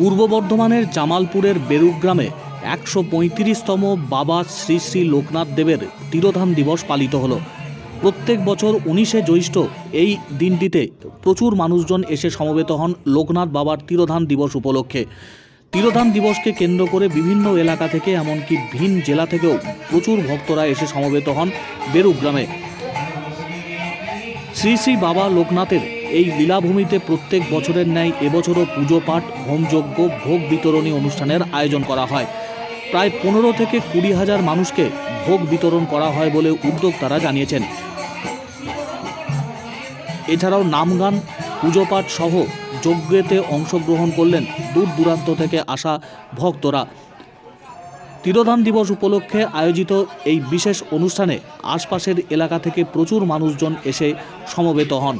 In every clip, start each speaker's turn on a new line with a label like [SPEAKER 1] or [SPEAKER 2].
[SPEAKER 1] পূর্ব বর্ধমানের জামালপুরের বেরুগ্রামে একশো পঁয়ত্রিশতম বাবা শ্রী শ্রী লোকনাথ দেবের তিরোধান দিবস পালিত হলো। প্রত্যেক বছর উনিশে জ্যৈষ্ঠ এই দিনটিতে প্রচুর মানুষজন এসে সমবেত হন লোকনাথ বাবার তিরোধান দিবস উপলক্ষে। তিরোধান দিবসকে কেন্দ্র করে বিভিন্ন এলাকা থেকে এমনকি ভিন জেলা থেকেও প্রচুর ভক্তরা এসে সমবেত হন বেরুগ্রামে শ্রী শ্রী বাবা লোকনাথের এই লীলাভূমিতে প্রত্যেক বছরের ন্যায় এবছরও পুজো পাঠ হোমযজ্ঞ ভোগ বিতরণী অনুষ্ঠানের আয়োজন করা হয়। প্রায় পনেরো থেকে কুড়ি হাজার মানুষকে ভোগ বিতরণ করা হয় বলে উদ্যোক্তারা জানিয়েছেন। এছাড়াও নামগান, পুজো পাঠ সহ যজ্ঞেতে অংশগ্রহণ করলেন দূর দূরান্ত থেকে আসা ভক্তরা। তিরোধান দিবস উপলক্ষে আয়োজিত এই বিশেষ অনুষ্ঠানে আশপাশের এলাকা থেকে প্রচুর মানুষজন এসে সমবেত হন।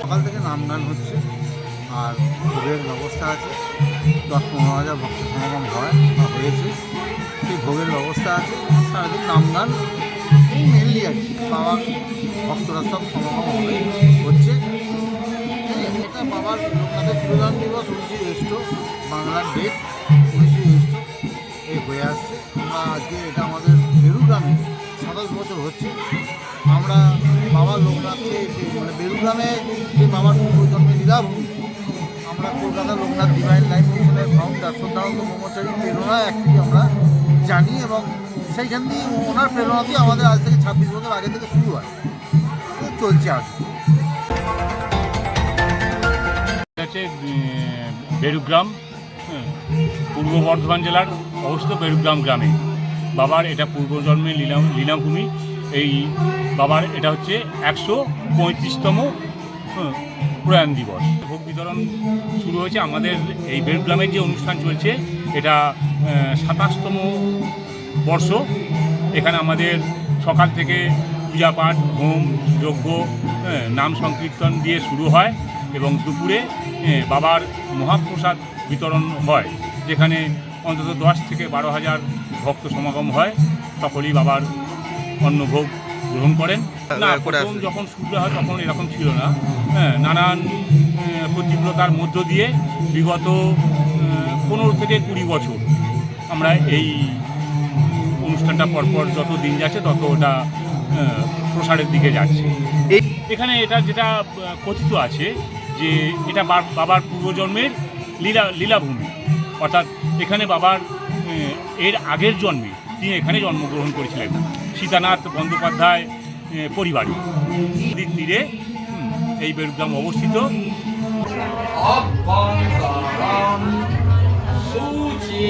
[SPEAKER 2] সকাল থেকে নাম গান হচ্ছে, আর ভোগের ব্যবস্থা আছে। দশ পনেরো হাজার ভক্ত সমাগম হয় বা হয়েছে। সেই ভোগের ব্যবস্থা আছে? সারাদিন নাম গান। মেনলি আর কি বাবা ভক্তরা সব সমাগম হবে, হচ্ছে। এটা বাবার লোকনাথের তিরোধান দিবস উনিশে জ্যৈষ্ঠ, বাংলার ডেট উনিশে জ্যৈষ্ঠ। এই হয়ে আসছে। আমরা আজকে এটা আমাদের বেরুগ্রামে সাতাশ বছর হচ্ছে। আমরা বাবা লোকনাথকে মানে বেরুগ্রামে যে বাবার পূর্বজন্মে লীলাভূমি আমরা কলকাতা লোকনাথ ডিভাইন লাইফ মিশনের ফাউন্ডার শ্রদ্ধানন্দ ব্রহ্মচারী প্রেরণা অ্যাকচুয়ালি আমরা জানি এবং সেইখান দিয়ে ওনার প্রেরণাতেই আমাদের আজ থেকে ছাব্বিশ বছর আগে থেকে শুরু হয়। চলছে আজ।
[SPEAKER 3] বেরুগ্রাম হ্যাঁ, পূর্ব বর্ধমান জেলার অবস্থিত বেরুগ্রাম গ্রামে। বাবার এটা পূর্বজন্মের লীলা লীলাভূমি। এই বাবার এটা হচ্ছে একশো পঁয়ত্রিশতম হ্যাঁ, প্রয়াণ দিবস। ভোগ বিতরণ শুরু হয়েছে। আমাদের এই বেরুগ্রামের যে অনুষ্ঠান চলছে, এটা সাতাশতম বর্ষ। এখানে আমাদের সকাল থেকে পূজা পাঠ, হোম, যজ্ঞ নাম সংকীর্তন দিয়ে শুরু হয় এবং দুপুরে বাবার মহাপ্রসাদ বিতরণ হয়, যেখানে অন্তত দশ থেকে বারো হাজার ভক্ত সমাগম হয়। সকলেই বাবার অন্নভোগ গ্রহণ করেন। না প্রথম যখন শুরু হয় তখন এরকম ছিল না। হ্যাঁ নানান প্রতিকূলতার মধ্য দিয়ে বিগত পনেরো থেকে কুড়ি বছর আমরা এই অনুষ্ঠানটা পরপর যত দিন যাচ্ছে তত ওটা প্রসারের দিকে যাচ্ছে। এখানে এটা যেটা কথিত আছে যে এটা বাবার পূর্বজন্মের লীলা লীলাভূমি। অর্থাৎ এখানে বাবার এর আগের জন্মে তিনি এখানে জন্মগ্রহণ করেছিলেন। সীতানাথ বন্দ্যোপাধ্যায় পরিবারই। নদীর তীরে এই বেরুগ্রাম অবস্থিত।
[SPEAKER 4] সুচি